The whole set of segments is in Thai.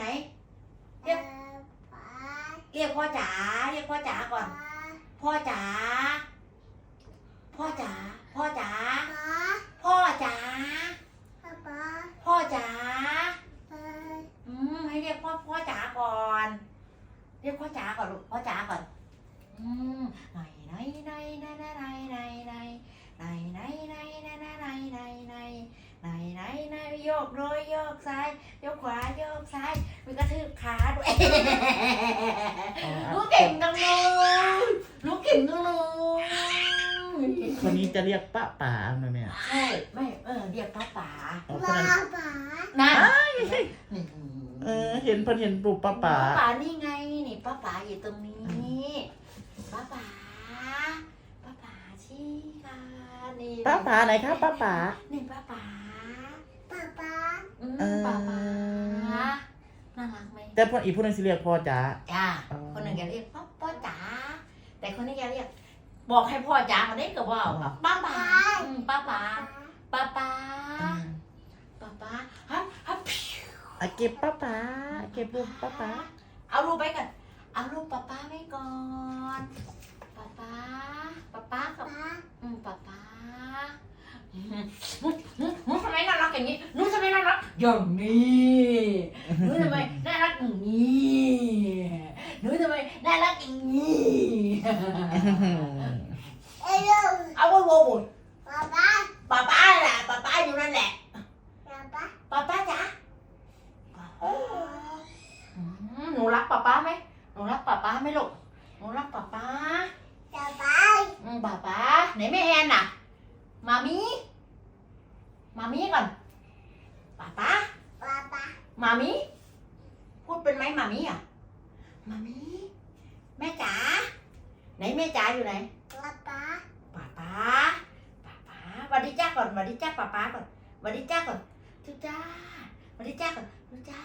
ไหน เรียกเรียกพ่อจ๋าเรียกพ่อจ๋าก่อน พ่อจ๋าพ่อจ๋าพ่อจ๋าพ่อจ๋าพ่อจ๋าอืมให้เรียกพ่อพ่อจ๋าก่อน เรียกพ่อจ๋าก่อนลูกพ่อจ๋าก่อนอืมไหนไหนไหนไหนไหนไหนไหนไหนไหนไหนไหนไหนไหนไหนไหนไหนไหนไหนโยกเลยโยกซ้ายโยกขวาโยกซ้าย มีกระทืบขาด้วยลูกเก่งจังเลยลูกเก่งจังเลยคนนี้จะเรียกป้าป๋าไหมแม่ใช่ไม่เออเรียกป้าป๋าอ๋อคนนั้นนั่นเออเห็นเพิ่นเห็นรูปป้าป๋าป้าป๋านี่ไงนี่ป้าป๋าอยู่ตรงนี้ป้าป๋าป้าป๋าชี้ค่ะนี่ป้าป๋าไหนครับป้าป๋านี่ แต่เพิ่นอีกผู้หนึงสิเรียกพ่อจ๋า จ้าอ๋อ คนหนึ่งแกเรียกพ่อพ่อจ๋าแต่คนนี้แกเรียก บอกให้พ่อจ๋ามาได้ก็บอกป้าป๋าอืมป้าป๋าป้าป๋าอืมป้าป๋าฮับฮับอะเก็บป้าป๋าเก็บรูปป้าป๋าเอารูปไปก่อนเอารูปป้าป๋าไว้ก่อนป้าป๋าป้าป๋ากับอืมป้าป๋าอืมหนูทำไมน่ารักอย่างนี้หนูทำไมน่ารักอย่างนี้หนูทำไมน่ารัก อย่างนี้หนูทำไมน่ารักอย่างนี้เอาไว้โว้ยป้าป้าแหละป้าป้าอยู่นั่นแหละป้าป้าจ๋าอืมหนูรักป้าป้าไหมหนูรักป้าป้าไหมลูกหนูรักป้าป้าอืมป้าป้าไหนแม่แอนน่ะมามีมามีก่อนป้าป้ามามีพูดเป็นไหม มามีอะมามีแม่จ๋าไหนแม่จ๋าอยู่ไหนป้าป้าป้าป้าสวัสดีจ้าก่อนสวัสดีจ้าป้าป้าก่อนสวัสดีจ้าก่อนทุจ้าสวัสดีจ้าก่อนทุจ้า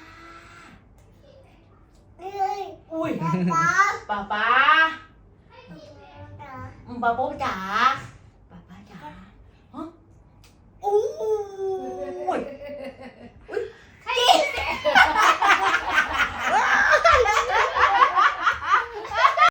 อุ้ยป้าป้าอืมป้าโป๊จ๋า